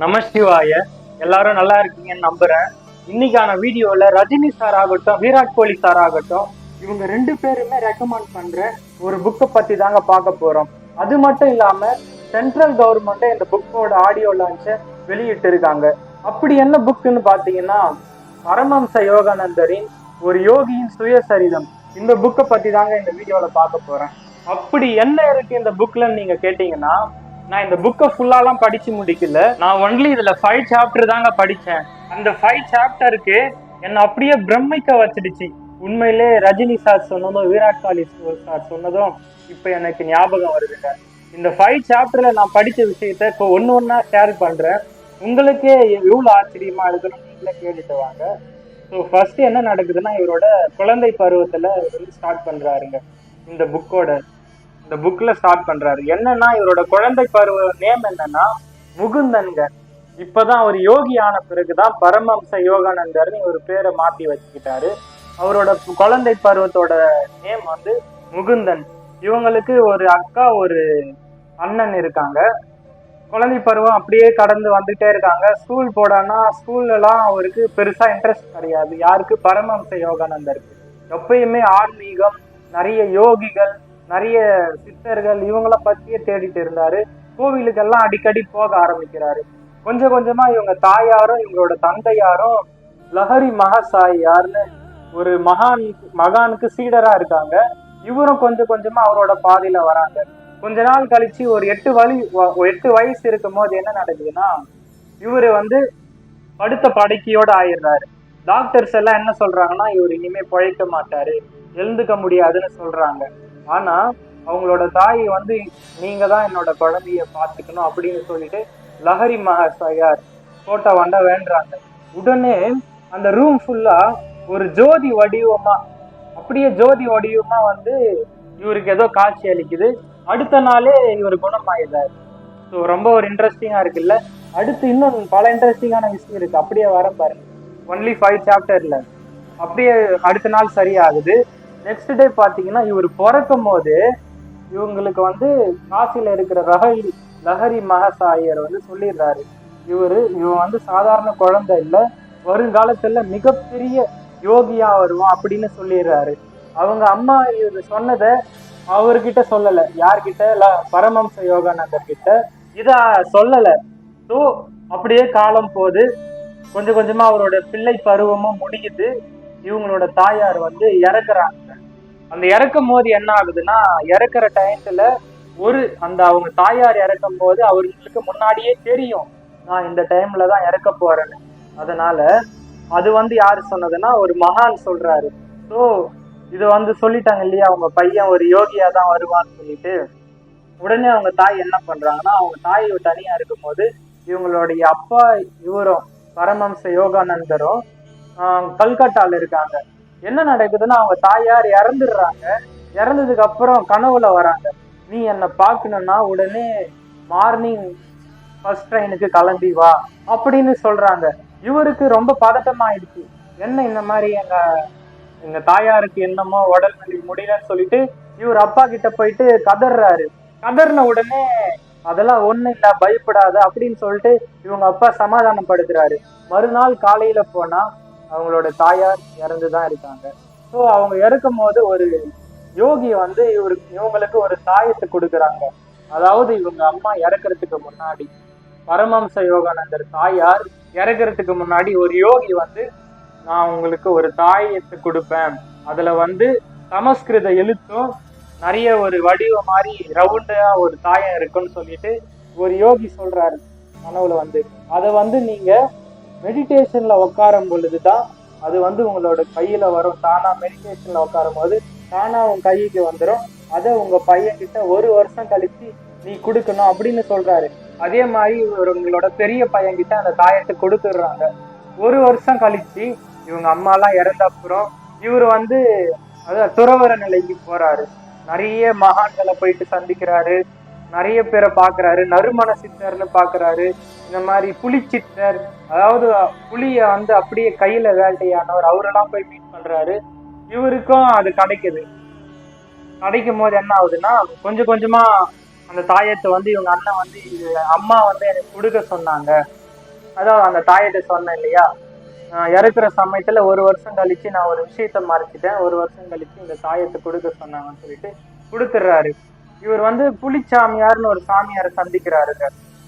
நமசிவாய எல்லாரும் நல்லா இருக்கீங்கன்னு நம்புறேன். இன்னைக்கான வீடியோல ரஜினி சார் ஆகட்டும் விராட் கோலி சார் ஆகட்டும் இவங்க ரெண்டு பேருமே ரெக்கமெண்ட் பண்ற ஒரு புக்கை பத்தி தாங்க பார்க்க போறோம். அது மட்டும் இல்லாம சென்ட்ரல் கவர்மெண்ட்டே இந்த புக்கோட ஆடியோ லான்ச்சை வெளியிட்டு இருக்காங்க. அப்படி என்ன புக்குன்னு பாத்தீங்கன்னா பரமம்ச யோகானந்தரின் ஒரு யோகியின் சுயசரிதம். இந்த புக்கை பத்தி தாங்க இந்த வீடியோல பார்க்க போறேன். அப்படி என்ன இருக்கு இந்த புக்ல நீங்க கேட்டீங்கன்னா நான் இந்த புக்கை ஃபுல்லாலாம் படிச்சு முடிக்கல. நான் ஒன்லி இதுல ஃபைவ் சாப்டர் தாங்க படிச்சேன். அந்த ஃபைவ் சாப்டருக்கு என்னை அப்படியே பிரமிக்க வச்சிடுச்சு. உண்மையிலே ரஜினி சார் சொன்னதும் விராட் கோலி சார் சொன்னதும் இப்போ எனக்கு ஞாபகம் வருதுங்க. இந்த ஃபைவ் சாப்டர்ல நான் படிச்ச விஷயத்த இப்போ ஒன்று ஒன்றா ஷேர் பண்றேன். உங்களுக்கே எவ்வளோ ஆச்சரியமா இருக்குன்னு நீங்களே கேட்டுட்டு வாங்க. ஸோ ஃபர்ஸ்ட் என்ன நடக்குதுன்னா இவரோட குழந்தை பருவத்துல வந்து ஸ்டார்ட் பண்றாருங்க. இந்த புக்கோட இந்த புக்ல ஸ்டார்ட் பண்றாரு. என்னன்னா இவரோட குழந்தை பருவ நேம் என்னன்னா முகுந்தன்க இப்பதான் அவர் யோகி ஆன பிறகுதான் பரமம்ச யோகானந்தர்னு ஒரு பேரை மாத்தி வச்சுக்கிட்டாரு. அவரோட குழந்தை பருவத்தோட நேம் வந்து முகுந்தன். இவங்களுக்கு ஒரு அக்கா ஒரு அண்ணன் இருக்காங்க. குழந்தை பருவம் அப்படியே கடந்து வந்துட்டே இருக்காங்க. ஸ்கூல் போடான்னா ஸ்கூல்லலாம் அவருக்கு பெருசா இன்ட்ரெஸ்ட் கிடையாது. யாருக்கு? பரமஹம்ச யோகானந்தருக்கு. எப்பயுமே ஆன்மீகம் நிறைய யோகிகள் நிறைய சித்தர்கள் இவங்கள பத்தியே தேடிட்டு இருந்தாரு. கோவிலுக்கெல்லாம் அடிக்கடி போக ஆரம்பிக்கிறாரு. கொஞ்சம் கொஞ்சமா இவங்க தாயாரும் இவங்களோட தந்தையாரும் லஹரி மகாசாயார்னு ஒரு மகான் மகானுக்கு சீடரா இருக்காங்க. இவரும் கொஞ்சம் கொஞ்சமா அவரோட பாதையில வராங்க. கொஞ்ச நாள் கழிச்சு ஒரு எட்டு வழி எட்டு வயசு இருக்கும் போது என்ன நடக்குதுன்னா இவரு வந்து படுத்த படுக்கையோட ஆயிடுறாரு. டாக்டர்ஸ் எல்லாம் என்ன சொல்றாங்கன்னா இவர் இனிமே பிழைக்க மாட்டாரு. எழுந்துக்க முடியாதுன்னு சொல்றாங்க. ஆனா அவங்களோட தாய் வந்து நீங்க தான் என்னோட குழந்தைய பாத்துக்கணும் அப்படின்னு சொல்லிட்டு லஹரி மகாசாயார் தோட்ட வண்ட வேண்டுறாங்க உடனே அந்த ரூம் ஃபுல்லா ஒரு ஜோதி வடிவமா அப்படியே ஜோதி வடிவமா வந்து இவருக்கு ஏதோ காட்சி அளிக்குது. அடுத்த நாளே இவர் குணமாயிருந்தார் ஸோ ரொம்ப ஒரு இன்ட்ரெஸ்டிங்காக இருக்குல்ல. அடுத்து இன்னும் பல இன்ட்ரெஸ்டிங்கான விஷயம் இருக்கு. அப்படியே வர பாருங்க. ஒன்லி ஃபைவ் சாப்டர்ல அப்படியே அடுத்த நாள் சரியாகுது. நெக்ஸ்ட் டே பாத்தீங்கன்னா இவர் பிறக்கும் போது இவங்களுக்கு வந்து காசில இருக்கிற ரஹரி லஹரி மகசாயர் வந்து சொல்லிடுறாரு. இவரு இவன் வந்து சாதாரண குழந்தை இல்ல. வருங்காலத்துல மிகப்பெரிய யோகியா வருவான் அப்படின்னு சொல்லிடுறாரு. அவங்க அம்மா இவர் சொன்னதை அவர்கிட்ட சொல்லல. யார்கிட்ட? ல பரமம்ச யோகானந்தர் கிட்ட இத சொல்லல. ஸோ அப்படியே காலம் போது கொஞ்சம் கொஞ்சமா அவரோட பிள்ளை பருவமும் முடியுது. இவங்களோட தாயார் வந்து இறக்குறாங்க. அந்த இறக்கும் போது என்ன ஆகுதுன்னா இறக்குற டயத்துல ஒரு அந்த அவங்க தாயார் இறக்கும் போது அவர்களுக்கு முன்னாடியே தெரியும் நான் இந்த டைம்ல தான் இறக்க போறேன்னு. அதனால அது வந்து யாரு சொன்னதுன்னா ஒரு மகான் சொல்றாரு. ஸோ இது வந்து சொல்லிட்டாங்க இல்லையா அவங்க பையன் ஒரு யோகியா தான் வருவான்னு சொல்லிட்டு. உடனே அவங்க தாய் என்ன பண்றாங்கன்னா அவங்க தாய் தனியா இருக்கும்போது இவங்களுடைய அப்பா இவரும் பரமம்ச யோகானந்தரும் கல்கட்டால இருக்காங்க. என்ன நடக்குதுன்னா அவங்க தாயார் இறந்துடுறாங்க. இறந்ததுக்கு அப்புறம் கனவுல வராங்க. நீ என்னை பார்க்கணும்னா உடனே மார்னிங் ஃபர்ஸ்ட் ட்ரெயினுக்கு கிளம்பி வா அப்படின்னு சொல்றாங்க. இவருக்கு ரொம்ப பதட்டமாயிடுச்சு. என்ன இந்த மாதிரி எங்க எங்க தாயாருக்கு என்னமோ உடல் வலி முடியலன்னு சொல்லிட்டு இவர் அப்பா கிட்ட போயிட்டு கதறாரு கதறின உடனே அதெல்லாம் ஒண்ணு இல்ல பயப்படாத அப்படின்னு சொல்லிட்டு இவங்க அப்பா சமாதானப்படுத்துறாரு. மறுநாள் காலையில போனா அவங்களோட தாயார் இறந்துதான் இருக்காங்க. ஸோ அவங்க இறக்கும் போது ஒரு யோகி வந்து இவருக்கு இவங்களுக்கு ஒரு தாயத்தை கொடுக்குறாங்க. அதாவது இவங்க அம்மா இறக்குறதுக்கு முன்னாடி பரமம்ச யோகானந்தர் தாயார் இறக்குறதுக்கு முன்னாடி ஒரு யோகி வந்து நான் உங்களுக்கு ஒரு தாயத்தை கொடுப்பேன். அதுல வந்து சமஸ்கிருத எழுத்தும் நிறைய ஒரு வடிவம் மாதிரி ரவுண்டா ஒரு தாயம் இருக்குன்னு சொல்லிட்டு ஒரு யோகி சொல்றாரு. கனவுல வந்து. அதை வந்து நீங்க மெடிடேஷன்ல உட்காரும் பொழுது தான் அது வந்து உங்களோட கையில வரும். தானா மெடிடேஷன்ல உட்காரும் போது தானா உன் கைக்கு வந்துடும் அதை உங்க பையன் கிட்ட ஒரு வருஷம் கழிச்சு நீ கொடுக்கணும் அப்படின்னு சொல்றாரு. அதே மாதிரி இவர் உங்களோட பெரிய பையன் கிட்ட அந்த தாயத்தை கொடுத்துடுறாங்க. ஒரு வருஷம் கழிச்சு இவங்க அம்மாலாம் இறந்த அப்புறம் இவர் வந்து அதாவது துறவர நிலைக்கு போறாரு. நிறைய மகான்களை போயிட்டு சந்திக்கிறாரு. நிறைய பேரை பார்க்கறாரு நறுமண சித்தர்னு பாக்குறாரு இந்த மாதிரி புலி சித்தர் அதாவது புலியை வந்து அப்படியே கையில வேட்டையானவர் அவரெல்லாம் போய் மீட் பண்றாரு. இவருக்கும் அது கிடைக்குது. கிடைக்கும் போது என்ன ஆகுதுன்னா கொஞ்சம் கொஞ்சமா அந்த தாயத்தை வந்து இவங்க அண்ணன் வந்து இது அம்மா வந்து எனக்கு கொடுக்க சொன்னாங்க. அதாவது அந்த தாயத்தை சொன்னேன் இல்லையா? இறக்குற சமயத்துல ஒரு வருஷம் கழிச்சு நான் ஒரு விஷயத்த மறைச்சிட்டேன். ஒரு வருஷம் கழிச்சு இந்த தாயத்தை கொடுக்க சொன்னாங்கன்னு சொல்லிட்டு கொடுத்துட்றாரு இவர் வந்து புலிச்சாமியார்னு ஒரு சாமியாரை சந்திக்கிறாருங்க.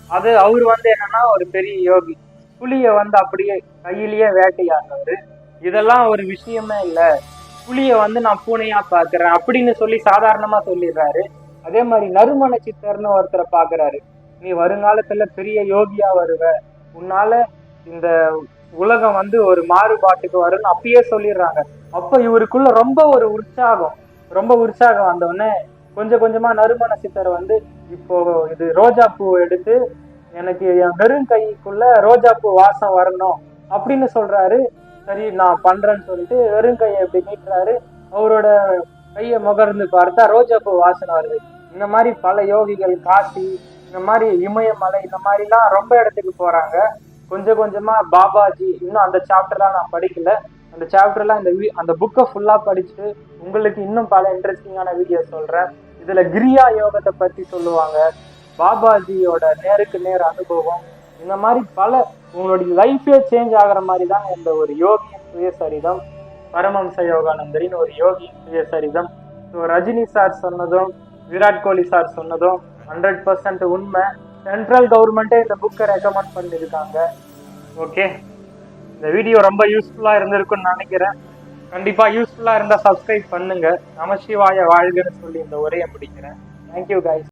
அது அவர் வந்து என்னன்னா ஒரு பெரிய யோகி. புலிய வந்து அப்படியே கையிலேயே வேட்டையாடுறவர் இதெல்லாம் ஒரு விஷயமே இல்லை. புலிய வந்து நான் பூனையா பாக்குறேன் அப்படின்னு சொல்லி சாதாரணமா சொல்லிடுறாரு. அதே மாதிரி நறுமண சித்தர்னு ஒருத்தரை பாக்குறாரு. நீ வருங்காலத்துல பெரிய யோகியா வருவ. உன்னால இந்த உலகம் வந்து ஒரு மாறுபாட்டுக்கு வரும்னு அப்பயே சொல்லிடுறாங்க. அப்ப இவருக்குள்ள ரொம்ப ஒரு உற்சாகம். ரொம்ப உற்சாகம் வந்தவுடனே கொஞ்சம் கொஞ்சமா நறுமண சித்தர் வந்து இப்போ இது ரோஜா பூ எடுத்து எனக்கு என் வெறும் கைக்குள்ள ரோஜா பூ வாசம் வரணும் அப்படின்னு சொல்றாரு. சரி நான் பண்றேன்னு சொல்லிட்டு வெறும் கையை இப்படி நீட்டுறாரு. அவரோட கையை முகர்ந்து பார்த்தா ரோஜா பூ வாசனை வருது. இந்த மாதிரி பல யோகிகள் காசி இந்த மாதிரி இமயமலை இந்த மாதிரிலாம் ரொம்ப இடத்துக்கு போறாங்க. கொஞ்சம் கொஞ்சமா பாபாஜி இன்னும் அந்த சாப்டர்லாம் நான் படிக்கல. அந்த சாப்டர்லாம் இந்த அந்த புக்கை ஃபுல்லா படிச்சுட்டு உங்களுக்கு இன்னும் பல இன்ட்ரெஸ்டிங்கான வீடியோ சொல்றேன். இதுல கிரியா யோகத்தை பத்தி சொல்லுவாங்க. பாபாஜியோட நேருக்கு நேர் அனுபவம். இந்த மாதிரி பல உங்களுடைய லைஃபே சேஞ்ச் ஆகுற மாதிரி தான் இந்த ஒரு யோகியின் சுயசரிதம் பரமம்ச யோகானந்தரின் ஒரு யோகியின் சுயசரிதம் ஸோ ரஜினி சார் சொன்னதும் விராட் கோலி சார் சொன்னதும் ஹண்ட்ரட் பர்சன்ட் உண்மை. சென்ட்ரல் கவர்மெண்ட்டே இந்த புக்கை ரெக்கமெண்ட் பண்ணியிருக்காங்க. ஓகே இந்த வீடியோ ரொம்ப யூஸ்ஃபுல்லாக இருந்திருக்குன்னு நினைக்கிறேன். கண்டிப்பா யூஸ்ஃபுல்லா இருந்தா சப்ஸ்கிரைப் பண்ணுங்க. நமசிவாய வாழ்கன்னு சொல்லி இந்த உரையை முடிக்கிறேன். Thank you guys